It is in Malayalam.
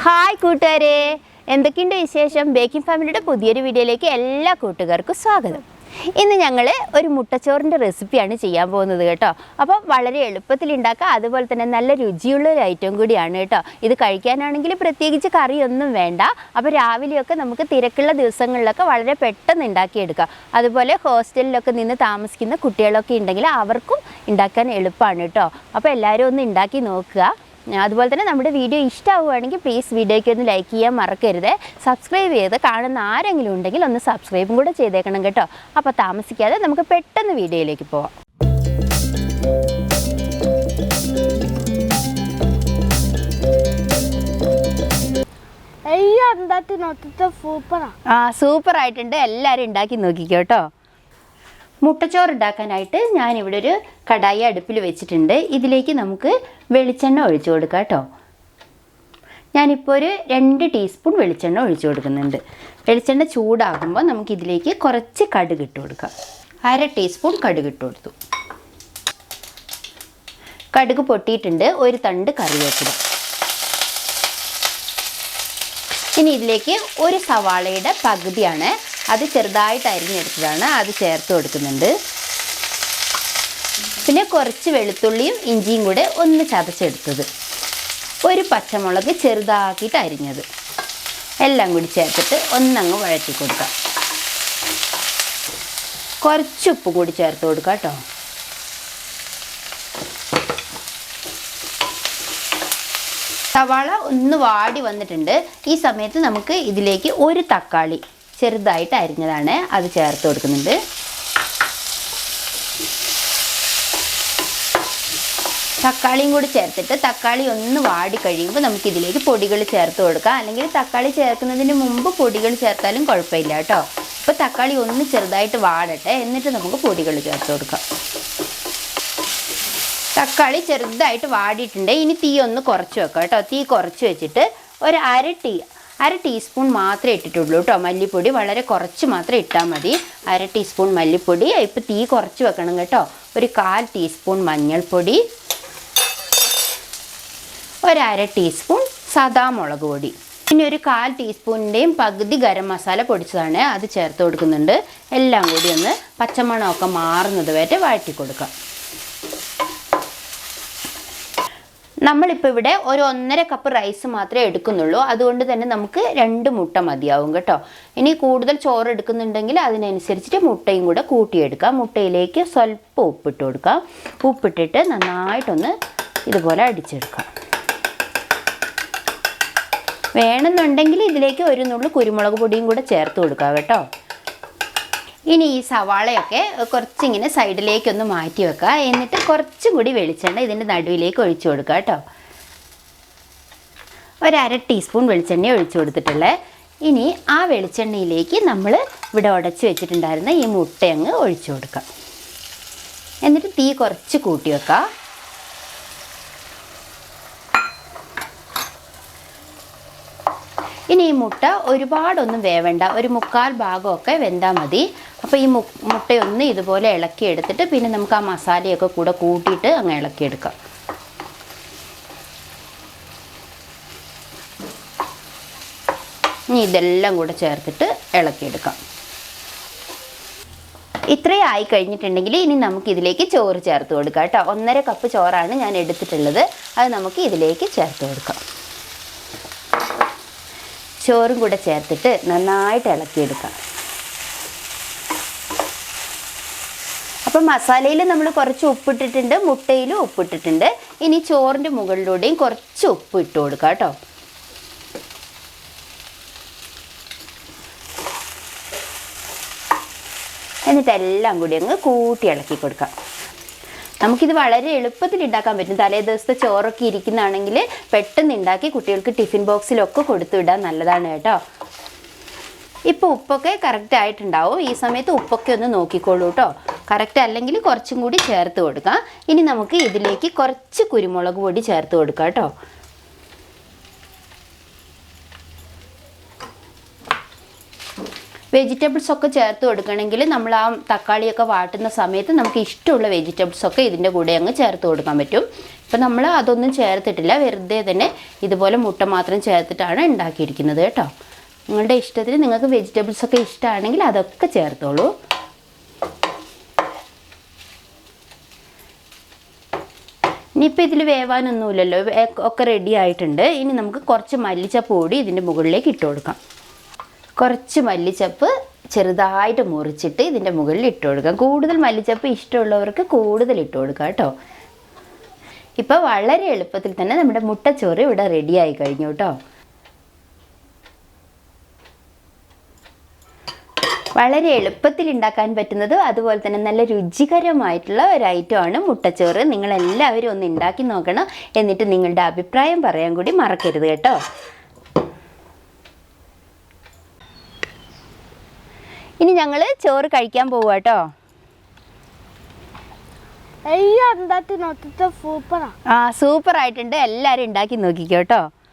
ഹായ് കൂട്ടുകാരെ. എന്തൊക്കെയുണ്ട് വിശേഷം? ബേക്കിംഗ് ഫാമിലിയുടെ പുതിയൊരു വീഡിയോയിലേക്ക് എല്ലാ കൂട്ടുകാർക്കും സ്വാഗതം. ഇന്ന് ഞങ്ങൾ ഒരു മുട്ടച്ചോറിന്റെ റെസിപ്പിയാണ് ചെയ്യാൻ പോകുന്നത് കേട്ടോ. അപ്പോൾ വളരെ എളുപ്പത്തിൽ ഉണ്ടാക്കുക അതുപോലെ തന്നെ നല്ല രുചിയുള്ള ഒരു ഐറ്റം കൂടിയാണ് കേട്ടോ. ഇത് കഴിക്കാനാണെങ്കിൽ പ്രത്യേകിച്ച് കറിയൊന്നും വേണ്ട. അപ്പോൾ രാവിലെയൊക്കെ നമുക്ക് തിരക്കുള്ള ദിവസങ്ങളിലൊക്കെ വളരെ പെട്ടെന്ന് ഉണ്ടാക്കിയെടുക്കാം. അതുപോലെ ഹോസ്റ്റലിലൊക്കെ നിന്ന് താമസിക്കുന്ന കുട്ടികളൊക്കെ ഉണ്ടെങ്കിൽ അവർക്കും ഉണ്ടാക്കാൻ എളുപ്പമാണ് കേട്ടോ. അപ്പോൾ എല്ലാവരും ഒന്ന് ഉണ്ടാക്കി നോക്കുക. അതുപോലെ തന്നെ നമ്മുടെ വീഡിയോ ഇഷ്ടമാവുകയാണെങ്കിൽ പ്ലീസ് വീഡിയോയ്ക്ക് ഒന്ന് ലൈക്ക് ചെയ്യാൻ മറക്കരുത്. സബ്സ്ക്രൈബ് ചെയ്ത് കാണുന്ന ആരെങ്കിലും ഉണ്ടെങ്കിൽ ഒന്ന് സബ്സ്ക്രൈബും കൂടെ ചെയ്തേക്കണം കേട്ടോ. അപ്പോൾ താമസിക്കാതെ നമുക്ക് പെട്ടെന്ന് വീഡിയോയിലേക്ക് പോവാം. ആ സൂപ്പർ ആയിട്ടുണ്ട് എല്ലാവരും ഉണ്ടാക്കി നോക്കിക്കോ കേട്ടോ മുട്ടച്ചോറ് ഉണ്ടാക്കാനായിട്ട് ഞാനിവിടെ ഒരു കടായി അടുപ്പിൽ വെച്ചിട്ടുണ്ട്. ഇതിലേക്ക് നമുക്ക് വെളിച്ചെണ്ണ ഒഴിച്ചു കൊടുക്കാം കേട്ടോ. ഞാനിപ്പോൾ ഒരു രണ്ട് ടീസ്പൂൺ വെളിച്ചെണ്ണ ഒഴിച്ചു കൊടുക്കുന്നുണ്ട്. വെളിച്ചെണ്ണ ചൂടാകുമ്പോൾ നമുക്ക് ഇതിലേക്ക് കുറച്ച് കടുക് ഇട്ട് കൊടുക്കാം. അര ടീസ്പൂൺ കടുക് ഇട്ട് കൊടുത്തു. കടുക് പൊട്ടിയിട്ടുണ്ട്. ഒരു തണ്ട് കറിവേപ്പില. ഇനി ഇതിലേക്ക് ഒരു സവാളയുടെ പകുതിയാണ് അത് ചെറുതായിട്ട് അരിഞ്ഞെടുത്തതാണ്. അത് ചേർത്ത് കൊടുക്കുന്നുണ്ട്. പിന്നെ കുറച്ച് വെളുത്തുള്ളിയും ഇഞ്ചിയും കൂടെ ഒന്ന് ചതച്ചെടുത്തത്. ഒരു പച്ചമുളക് ചെറുതാക്കിയിട്ട് അരിഞ്ഞത്. എല്ലാം കൂടി ചേർത്തിട്ട് ഒന്നങ്ങ് വഴറ്റി കൊടുക്കാം. കുറച്ച് ഉപ്പ് കൂടി ചേർത്ത് കൊടുക്കാം കേട്ടോ. സവാള ഒന്ന് വാടി വന്നിട്ടുണ്ട്. ഈ സമയത്ത് നമുക്ക് ഇതിലേക്ക് ഒരു തക്കാളി ചെറുതായിട്ട് അരിഞ്ഞതാണ് അത് ചേർത്ത് കൊടുക്കുന്നുണ്ട്. തക്കാളിയും കൂടി ചേർത്തിട്ട് തക്കാളി ഒന്ന് വാടി കഴിയുമ്പോൾ നമുക്ക് ഇതിലേക്ക് പൊടികൾ ചേർത്ത് കൊടുക്കാം. അല്ലെങ്കിൽ തക്കാളി ചേർക്കുന്നതിന് മുമ്പ് പൊടികൾ ചേർത്താലും കുഴപ്പമില്ല കേട്ടോ. ഇപ്പോൾ തക്കാളി ഒന്ന് ചെറുതായിട്ട് വാടട്ടെ. എന്നിട്ട് നമുക്ക് പൊടികൾ ചേർത്ത് കൊടുക്കാം. തക്കാളി ചെറുതായിട്ട് വാടിയിട്ടുണ്ട്. ഇനി തീ ഒന്ന് കുറച്ച് വെക്കാം കേട്ടോ. തീ കുറച്ച് വെച്ചിട്ട് ഒരു അര ടീ അര ടീസ്പൂൺ മാത്രമേ ഇട്ടിട്ടുള്ളൂ കേട്ടോ. മല്ലിപ്പൊടി വളരെ കുറച്ച് മാത്രം ഇട്ടാൽ മതി. അര ടീസ്പൂൺ മല്ലിപ്പൊടി. ഇപ്പോൾ തീ കുറച്ച് വെക്കണം കേട്ടോ. ഒരു കാൽ ടീസ്പൂൺ മഞ്ഞൾപ്പൊടി. ഒരര ടീസ്പൂൺ സാദാ മുളക് പൊടി. പിന്നെ ഒരു കാൽ ടീസ്പൂണിന്റെയും പകുതി ഗരം മസാല പൊടിച്ചതാണ് അത് ചേർത്ത് കൊടുക്കുന്നുണ്ട്. എല്ലാം കൂടി ഒന്ന് പച്ചമണമൊക്കെ മാറുന്നത് വരെ വഴറ്റി കൊടുക്കാം. നമ്മളിപ്പോൾ ഇവിടെ ഒരു ഒന്നര കപ്പ് റൈസ് മാത്രമേ എടുക്കുന്നുള്ളൂ. അതുകൊണ്ട് തന്നെ നമുക്ക് രണ്ട് മുട്ട മതിയാവും കേട്ടോ. ഇനി കൂടുതൽ ചോറ് എടുക്കുന്നുണ്ടെങ്കിൽ അതിനനുസരിച്ചിട്ട് മുട്ടയും കൂടെ കൂട്ടിയെടുക്കാം. മുട്ടയിലേക്ക് സ്വല്പം ഉപ്പിട്ട് കൊടുക്കാം. ഉപ്പിട്ടിട്ട് നന്നായിട്ടൊന്ന് ഇതുപോലെ അടിച്ചെടുക്കാം. വേണമെന്നുണ്ടെങ്കിൽ ഇതിലേക്ക് ഒരു നുള്ളു കുരുമുളക് പൊടിയും കൂടെ ചേർത്ത് കൊടുക്കാം കേട്ടോ. ഇനി ഈ സവാളയൊക്കെ കുറച്ചിങ്ങനെ സൈഡിലേക്കൊന്ന് മാറ്റി വെക്കുക. എന്നിട്ട് കുറച്ചും കൂടി വെളിച്ചെണ്ണ ഇതിന്റെ നടുവിലേക്ക് ഒഴിച്ചു കൊടുക്കുക കേട്ടോ. ഒരര ടീസ്പൂൺ വെളിച്ചെണ്ണ ഒഴിച്ചു കൊടുത്തിട്ടുള്ളത് ഇനി ആ വെളിച്ചെണ്ണയിലേക്ക് നമ്മൾ ഇവിടെ ഉടച്ച് വെച്ചിട്ടുണ്ടായിരുന്ന ഈ മുട്ടയങ്ങ് ഒഴിച്ചു കൊടുക്കാം എന്നിട്ട് തീ കുറച്ച് കൂട്ടി വെക്കാം ഇനി ഈ മുട്ട ഒരുപാടൊന്നും വേവണ്ട. ഒരു മുക്കാൽ ഭാഗമൊക്കെ വെന്താൽ മതി. അപ്പോൾ ഈ മുട്ടയൊന്ന് ഇതുപോലെ ഇളക്കി എടുത്തിട്ട് പിന്നെ നമുക്ക് ആ മസാലയൊക്കെ കൂടെ കൂട്ടിയിട്ട് അങ്ങ് ഇളക്കിയെടുക്കാം. ഇനി ഇതെല്ലാം കൂടെ ചേർത്തിട്ട് ഇളക്കിയെടുക്കാം. ഇത്രയും ആയി കഴിഞ്ഞിട്ടുണ്ടെങ്കിൽ ഇനി നമുക്ക് ഇതിലേക്ക് ചോറ് ചേർത്ത് കൊടുക്കാം കേട്ടോ. ഒന്നര കപ്പ് ചോറാണ് ഞാൻ എടുത്തിട്ടുള്ളത്. അത് നമുക്ക് ഇതിലേക്ക് ചേർത്ത് കൊടുക്കാം. ചോറും കൂടെ ചേർത്തിട്ട് നന്നായിട്ട് ഇളക്കിയെടുക്കാം. അപ്പം മസാലയിൽ നമ്മൾ കുറച്ച് ഉപ്പിട്ടിട്ടുണ്ട് മുട്ടയിലും ഉപ്പിട്ടിട്ടുണ്ട്. ഇനി ചോറിന്റെ മുകളിലൂടെയും കുറച്ച് ഉപ്പ് ഇട്ട് കൊടുക്കാം കേട്ടോ. എന്നിട്ട് എല്ലാം കൂടി അങ്ങ് കൂട്ടി ഇളക്കി കൊടുക്കാം. നമുക്കിത് വളരെ എളുപ്പത്തിൽ ഉണ്ടാക്കാൻ പറ്റും. തലേ ദിവസത്തെ ചോറൊക്കെ ഇരിക്കുന്നതാണെങ്കിൽ പെട്ടെന്ന് ഉണ്ടാക്കി കുട്ടികൾക്ക് ടിഫിൻ ബോക്സിലൊക്കെ കൊടുത്തു വിടാൻ നല്ലതാണ് കേട്ടോ. ഇപ്പോൾ ഉപ്പൊക്കെ കറക്റ്റ് ആയിട്ടുണ്ടാവും. ഈ സമയത്ത് ഉപ്പൊക്കെ ഒന്ന് നോക്കിക്കോളൂ കേട്ടോ. കറക്റ്റ് അല്ലെങ്കിൽ കുറച്ചും കൂടി ചേർത്ത് കൊടുക്കാം. ഇനി നമുക്ക് ഇതിലേക്ക് കുറച്ച് കുരുമുളക് പൊടി ചേർത്ത് കൊടുക്കാം കേട്ടോ. വെജിറ്റബിൾസ് ഒക്കെ ചേർത്ത് കൊടുക്കണമെങ്കിൽ നമ്മൾ ആ തക്കാളിയൊക്കെ വാട്ടുന്ന സമയത്ത് നമുക്ക് ഇഷ്ടമുള്ള വെജിറ്റബിൾസ് ഒക്കെ ഇതിന്റെ കൂടെ അങ്ങ് ചേർത്ത് കൊടുക്കാൻ പറ്റും. ഇപ്പം നമ്മൾ അതൊന്നും ചേർത്തിട്ടില്ല. വെറുതെ തന്നെ ഇതുപോലെ മുട്ട മാത്രം ചേർത്തിട്ടാണ് ഉണ്ടാക്കിയിരിക്കുന്നത് കേട്ടോ. നിങ്ങളുടെ ഇഷ്ടത്തിന് നിങ്ങൾക്ക് വെജിറ്റബിൾസ് ഒക്കെ ഇഷ്ടമാണെങ്കിൽ അതൊക്കെ ചേർത്തോളൂ. ഇനിയിപ്പോൾ ഇതിൽ വേവാനൊന്നുമില്ലല്ലോ. ഒക്കെ റെഡി ആയിട്ടുണ്ട്. ഇനി നമുക്ക് കുറച്ച് മല്ലിച്ചപ്പ് കൂടി ഇതിന്റെ മുകളിലേക്ക് ഇട്ട് കൊടുക്കാം. കുറച്ച് മല്ലിച്ചപ്പ് ചെറുതായിട്ട് മുറിച്ചിട്ട് ഇതിന്റെ മുകളിൽ ഇട്ട് കൊടുക്കാം. കൂടുതൽ മല്ലിച്ചപ്പ് ഇഷ്ടമുള്ളവർക്ക് കൂടുതൽ ഇട്ട് കൊടുക്കാം കേട്ടോ. ഇപ്പോൾ വളരെ എളുപ്പത്തിൽ തന്നെ നമ്മുടെ മുട്ടച്ചോറ് ഇവിടെ റെഡി ആയി കഴിഞ്ഞു കേട്ടോ. വളരെ എളുപ്പത്തിൽ ഉണ്ടാക്കാൻ പറ്റുന്നത് അതുപോലെ തന്നെ നല്ല രുചികരമായിട്ടുള്ള ഒരു ഐറ്റമാണ് മുട്ടച്ചോറ്. നിങ്ങളെല്ലാവരും ഒന്ന് ഉണ്ടാക്കി നോക്കണം എന്നിട്ട് നിങ്ങളുടെ അഭിപ്രായം പറയാൻ കൂടി മറക്കരുത് കേട്ടോ. ഇനി ഞങ്ങൾ ചോറ് കഴിക്കാൻ പോവുക കേട്ടോ ആ സൂപ്പർ ആയിട്ടുണ്ട് എല്ലാവരും ഉണ്ടാക്കി നോക്കിക്കോ കേട്ടോ